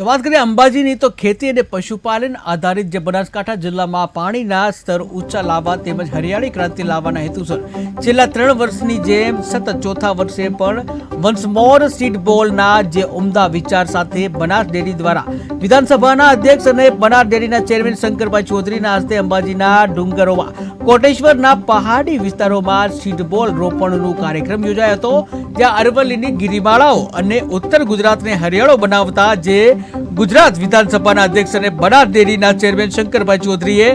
તો વાત કરીએ અંબાજીની, તો ખેતી અને પશુપાલન આધારિત જે બનાસકાંઠા જિલ્લામાં પાણીના સ્તર ઊંચા લાવવા તેમજ હરિયાળી ક્રાંતિ લાવવાના હેતુસર છેલ્લા ત્રણ વર્ષની જેમ સતત ચોથા વર્ષે પણ વન્સ મોર સીડ બોલના જે ઉમદા વિચાર સાથે બનાસ ડેરી દ્વારા વિધાનસભાના અધ્યક્ષ અને બનાસ ડેરીના ચેરમેન શંકરભાઈ ચૌધરીના હસ્તે અંબાજીના ડુંગરોમાં કોટેશ્વરના પહાડી વિસ્તારોમાં સીડબોલ રોપણનો કાર્યક્રમ યોજાયો હતો. ત્યાં અરવલ્લીની ગિરિમાળાઓ અને ઉત્તર ગુજરાતને હરિયાળો બનાવતા જે ગુજરાત વિધાનસભાના અધ્યક્ષ અને બનાસ ડેરીના ચેરમેન શંકરભાઈ ચૌધરીએ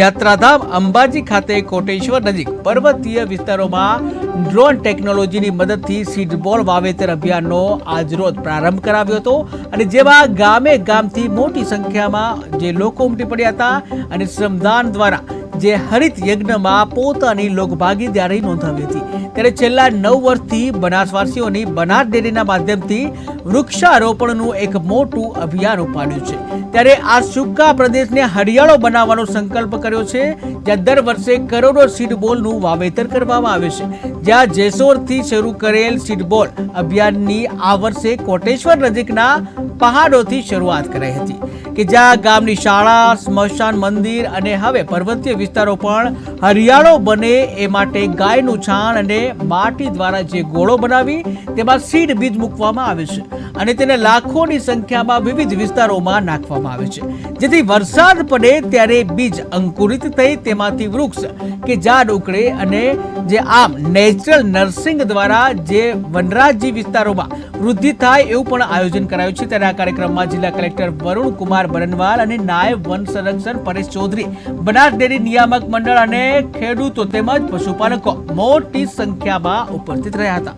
યાત્રાધામ અંબાજી ખાતે કોટેશ્વર નજીક પર્વતીય વિસ્તારોમાં ડ્રોન ટેકનોલોજીની મદદથી સીડબોલ વાવેતર અભિયાનનો આજરોજ પ્રારંભ કરાવ્યો હતો. અને જેમાં ગામે ગામથી મોટી સંખ્યામાં જે લોકો ઉમટી પડ્યા હતા અને શ્રમદાન દ્વારા જે હરિત યજ્ઞમાં પોતાની લોકભાગીદારી નોંધાવી હતી. ત્યારે છેલ્લા નવ વર્ષથી બનાસવાસીઓની બનાસ ડેરીના માધ્યમથી વૃક્ષારોપણનું એક મોટું અભિયાન ઉપાડ્યું છે. ત્યારે આ સુકા પ્રદેશને હરિયાળો બનાવવાનો સંકલ્પ કર્યો છે, જ્યાં દર વર્ષે કરોડો સીડબોલનું વાવેતર કરવામાં આવે છે. જ્યાં જેસોરથી શરૂ કરેલ સીડબોલ અભિયાનની આ વર્ષે કોટેશ્વર નજીકના પહાડોથી શરૂઆત કરાઈ હતી. કે જ્યાં ગામની શાળા, સ્મશાન મંદિર અને હવે પર્વતીય વિસ્તારો પણ હરિયાળો બને એ માટે ગાયનું છાણ અને માટી દ્વારા જે ગોળો બનાવી, તેમાં સીડ બીજ મૂકવામાં આવે છે અને તેને લાખોની સંખ્યામાં વિવિધ વિસ્તારોમાં નાખવામાં આવે છે. જેથી વરસાદ પડે ત્યારે બીજ અંકુરિત થઈ તેમાંથી વૃક્ષ કે ઝાડ ઉકળે અને જે આમ નેચરલ નર્સિંગ દ્વારા જે વનરાજી વિસ્તારોમાં વૃદ્ધિ થાય એવું પણ આયોજન કરાયું છે. ત્યારે આ કાર્યક્રમમાં જિલ્લા કલેક્ટર વરુણ કુમાર બરનવાલ અને નાયબ વન સંરક્ષણ પરેશ ચૌધરી, બનાસ ડેરી નિયામક મંડળ અને ખેડૂતો તેમજ પશુપાલકો મોટી સંખ્યામાં ઉપસ્થિત રહ્યા હતા.